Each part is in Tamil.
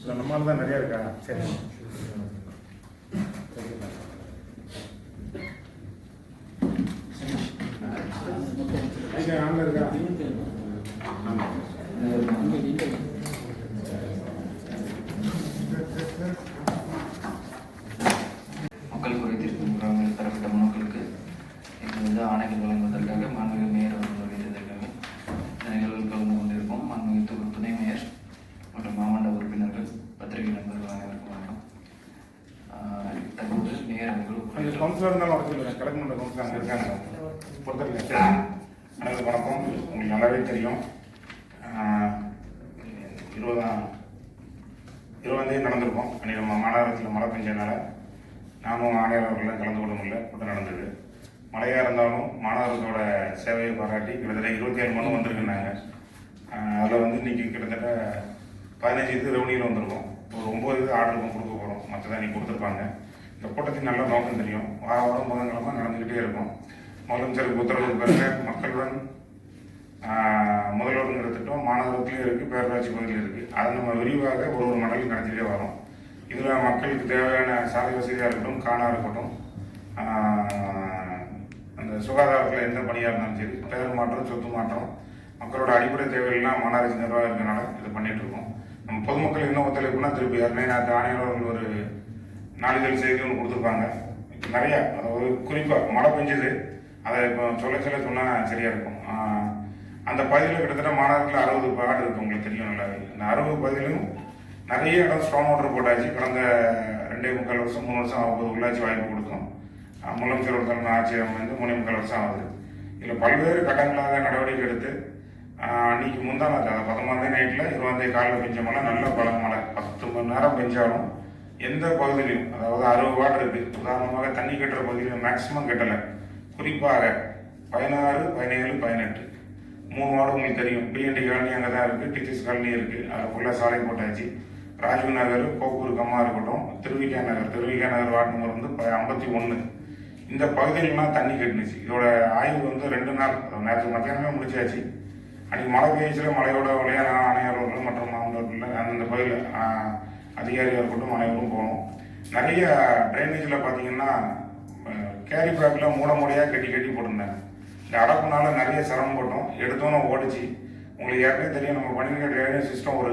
ஸோ அந்த மாதிரி தான் நிறையா இருக்கா? சரி. ஐயா இருக்கா கவுன்சிலர் இருந்தாலும் வர சொல்லுங்கள் கிழக்கு மன்ற கவுன்சிலர் அங்கே இருக்காங்க. பொறுத்தவரைக்கும் சரி. வணக்கம் உங்களுக்கு நல்லாவே தெரியும். இருபதாம் இருபதாந்தேதி நடந்திருக்கோம். அன்றைக்கி நம்ம மாநகரத்தில் மழை பெஞ்சதுனால நானும் ஆணையர் அவர்கள்லாம் கலந்து கொள்ள முடியல. கூட்டம் நடந்தது. மழையாக இருந்தாலும் மாநகரத்தோட சேவையை பாராட்டி கிட்டத்தட்ட இருபத்தி ஏழு மணி வந்திருக்குனாங்க அதில் வந்து இன்றைக்கி கிட்டத்தட்ட பதினஞ்சு இது ரெவன்யூவில் வந்திருக்கோம். ஒரு ஒம்பது இது ஆர்டர் கொடுக்க போகிறோம் மற்றதான் இன்னைக்கு கொடுத்துருப்பாங்க. இந்த கூட்டத்தின் நல்ல நோக்கம் தெரியும். வார வாரம் புதன்கிழமை நடந்துக்கிட்டே இருக்கும். முதலமைச்சருக்கு உத்தரவு பெற்ற மக்களுடன் முதல்வருங்கிற திட்டம் மாநகரத்துலேயும் இருக்குது பேரூராட்சி பகுதியிலும் இருக்குது அதை நம்ம விரிவாக ஒரு ஒரு மண்டலம் நடத்திட்டே வரோம். இதில் மக்களுக்கு தேவையான சாலை வசதியாக இருக்கட்டும் காணாக இருக்கட்டும் அந்த சுகாதாரத்தில் எந்த பணியாக இருந்தாலும் சரி பெயர் மாற்றம் சொத்து மாற்றம் மக்களோட அடிப்படை தேவைகள்லாம் மாநகராட்சி நிர்வாகம் இருக்கனால இது பண்ணிட்டு இருக்கோம். நம்ம பொதுமக்கள் என்ன ஒத்துழைப்புனா திருப்பி ஏற்கனவே நேற்று ஆணையாளர்கள் ஒரு நாளிதழ் செய்தி ஒன்று கொடுத்துருப்பாங்க. நிறையா அதாவது குறிப்பாக மழை பெஞ்சது. அதை இப்போ சொல்ல சொல்ல சொன்னால் சரியாக இருக்கும். அந்த பகுதியில் கிட்டத்தட்ட மாநகரத்தில் அறுபது பாடு இருக்குது உங்களுக்கு தெரியும் நல்லாவே. இந்த அறுபது பகுதியிலும் நிறைய இடம் ஸ்ட்ராங் வாட்டர் போட்டாச்சு. கடந்த ரெண்டே முக்கால் வருஷம் மூணு வருஷம் ஆகும்போது உள்ளாட்சி வாய்ப்பு கொடுத்தோம். முதலமைச்சர் ஒரு தலைமை ஆட்சி அமைந்து மூணே முக்கால் வருஷம் ஆகுது. இதில் பல்வேறு கட்டங்களாக நடவடிக்கை எடுத்து அன்னைக்கு முந்தான அதை பத்தொன்பதாம் நைட்டில் இருபதாந்தே காலையில் பெஞ்ச மழை நல்ல பல மழை. பத்து மணி நேரம் பெஞ்சாலும் எந்த பகுதியிலையும் அதாவது அறுபது வார்டு இருக்குது உதாரணமாக தண்ணி கட்டுற பகுதியில் மேக்சிமம் கட்டலை. குறிப்பாக பதினாறு பதினேழு பதினெட்டு. மூணு வார்டு உங்களுக்கு தெரியும். பிஎன்டி காலனி அங்கே தான் இருக்குது டீச்சர்ஸ் காலனி இருக்குது அதில் ஃபுல்லாக சாலை போட்டாச்சு. ராஜீவ் நகர் கோப்பூர் கம்மா இருக்கட்டும் திருவிகா நகர். திருவிக்கா நகர் வார்டு நம்பர் வந்து ப- ஐம்பத்தி ஒன்று இந்த பகுதியிலலாம் தண்ணி கட்டுனுச்சு. இதோட ஆய்வு வந்து ரெண்டு நாள் நேற்று மத்தியானமே முடிச்சாச்சு. அன்றைக்கி மழை பெய்யச்சில் மழையோட விளையாட ஆணையாளர்கள் மற்றும் மாவட்டத்தில் அந்தந்த பகுதியில் அதிகாரியாக இருக்கட்டும் அனைவரும் போனோம் நிறைய ட்ரைனேஜில் பார்த்தீங்கன்னா கேரி பேக்கில் மூட மூடையாக கட்டி கட்டி போட்டிருந்தாங்க. இந்த அடப்புனால நிறைய சிரமப்பட்டோம் எடுத்தோன்னு ஓடிச்சு. உங்களுக்கு ஏற்கனவே தெரியும் நம்ம பண்ணிருக்க ட்ரைனேஜ் சிஸ்டம் ஒரு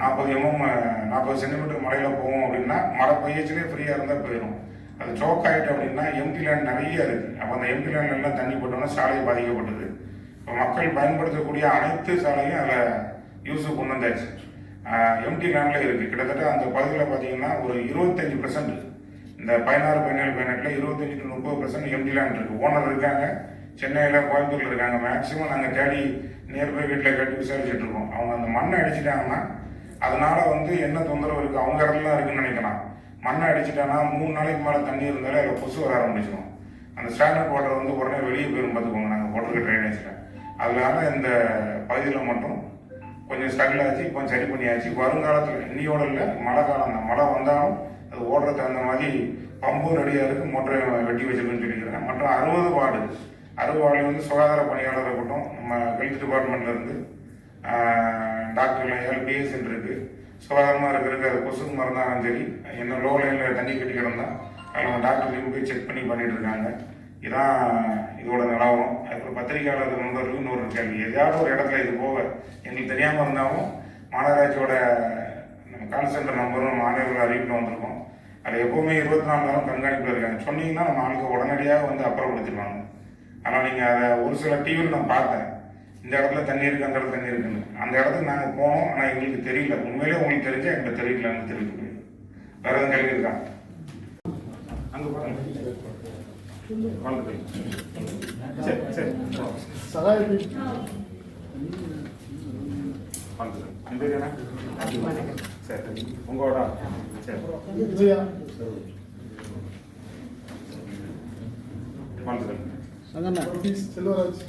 நாற்பது எம்எம் நாற்பது சென்டிமீட்டர் மலையில் போவோம் அப்படின்னா மழை பெய்யச்சிலே ஃப்ரீயாக இருந்தால் போயிடும் அது சோக் ஆகிட்டு அப்படின்னா எம்டி லேண்ட் நிறைய இருக்குது அப்போ அந்த எம்டி லேண்ட் எல்லாம் தண்ணி போட்டோம்னா சாலை பாதிக்கப்பட்டது. இப்போ மக்கள் பயன்படுத்தக்கூடிய அனைத்து சாலையும் அதில் யூஸு கொண்டு வந்தாச்சு. எம்டி லேண்டில் இருக்குது கிட்டத்தட்ட அந்த பகுதியில் பார்த்தீங்கன்னா ஒரு இருபத்தஞ்சி பர்சன்ட் இந்த பதினாறு பதினேழு பதினெட்டில் இருபத்தஞ்சி டு முப்பது பர்சன்ட் எம்டி லேண்ட் இருக்குது ஓனர் இருக்காங்க. சென்னையில் கோயம்புத்தூரில் இருக்காங்க. மேக்ஸிமம் நாங்கள் தேடி நியர்பை வீட்டில் கேட்டு விசாரிச்சுட்டு இருக்கோம். அவங்க அந்த மண்ணை அடிச்சிட்டாங்கன்னா அதனால வந்து என்ன தொந்தரவு இருக்குது அவங்க இடத்துல இருக்குன்னு நினைக்கலாம். மண்ணை அடிச்சிட்டாங்கன்னா மூணு நாளைக்கு மேலே தண்ணி இருந்தாலே அதில் கொசு வர ஆரம்பிச்சிடும். அந்த ஸ்டாண்டர்ட் வாட்டர் வந்து உடனே வெளியே போயிடும் பார்த்துக்கோங்க நாங்கள் போட்டிருக்க ட்ரைனேஜில் அதனால இந்த பகுதியில் மட்டும் கொஞ்சம் ஸ்ட்ரகிள் ஆச்சு இப்போ சரி பண்ணியாச்சு. வருங்காலத்தில் இன்னியோட இல்லை மழை காலம் தான். மழை வந்தாலும் அது ஓடுற தகுந்த மாதிரி பம்பும் ரெடியாக இருக்குது மோட்டரை வெட்டி வச்சிருக்குன்னு சொல்லிக்கிறேன் மற்றும் அறுபது வார்டு அறுபது வார்டு வந்து சுகாதார பணியாளர் இருக்கட்டும் நம்ம ஹெல்த் டிபார்ட்மெண்ட்லேருந்து டாக்டர்லாம் எல்பிஎஸ் இருக்குது சுகாதாரமாக இருக்கிறதுக்கு அது கொசுக்கு மருந்தாலும் சரி என்ன லோ லைனில் தண்ணி கட்டி கிடந்தா அதில் நம்ம டாக்டர் போய் செக் பண்ணி பண்ணிட்டு இருக்காங்க. இதான் இதோட நிலவரம் அதுக்கப்புறம் பத்திரிகையாளர் நண்பர்களுக்கு இன்னொரு கேள்வி. எதையாவது ஒரு இடத்துல இது போக எங்களுக்கு தெரியாமல் இருந்தாலும் மாநகராட்சியோட நம்ம கால் சென்டர் நம்பரும் மாநில அறிவிப்பில் வந்திருக்கோம். அதில் எப்போவுமே இருபத்தி நாலு நேரம் கண்காணிப்பில் இருக்காங்க. சொன்னீங்கன்னா நம்ம ஆளுக்கு உடனடியாக வந்து அப்புறப்படுத்திடுவாங்க. ஆனால் நீங்கள் அதை ஒரு சில டிவியில் நான் பார்த்தேன். இந்த இடத்துல தண்ணி இருக்குது அந்த இடத்துல தண்ணி இருக்குன்னு. அந்த இடத்துக்கு நாங்கள் போனோம். ஆனால் எங்களுக்கு தெரியல. உண்மையிலே உங்களுக்கு தெரிஞ்சா எங்களுக்கு தெரியலன்னு தெரிவிக்க வேற எதுவும் கேள்வி இருக்கா? அங்கே பாருங்கள் சரி சரி சகாய வந்துடும் என் பேர் என்ன சரி உங்களோட சரி விஜயா வந்துடும் அங்கண்ணா செல்வராஜ்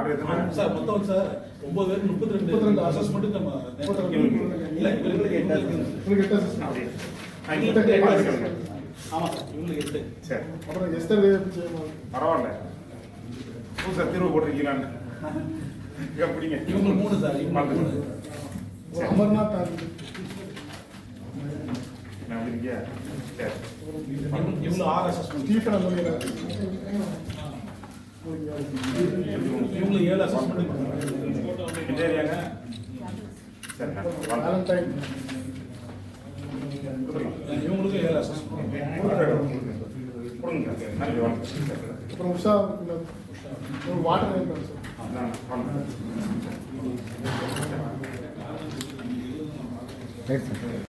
ஆர்டர் சார் மொத்தம் சார் ஒன்பது பேருக்கு முப்பத்தி ரெண்டு முப்பத்தி ரெண்டு அசஸ்மெண்ட் நம்ம இல்லை இவங்களுக்கு எட்டு இவங்களுக்கு எட்டு அசஸ்மெண்ட் ஆமாம் சார் இவங்களுக்கு சரி. அப்புறம் எஸ்டர் பரவாயில்ல. சார் தீர்வு போட்டிருக்கீங்களான்னு. எப்படிங்க இவங்க மூணு சார் இவங்க அமர்நாத் நான் இருக்கீங்க சரி. இவ்வளோ ஆறு இவங்களுக்கு ஏழு அசஸ்மெண்ட் எந்த ஏரியாங்க இவங்களுக்கு ஏழு அசஸ்மெண்ட் கொடுங்க அப்புறம் உஷா ஒரு வாட்டர் சார்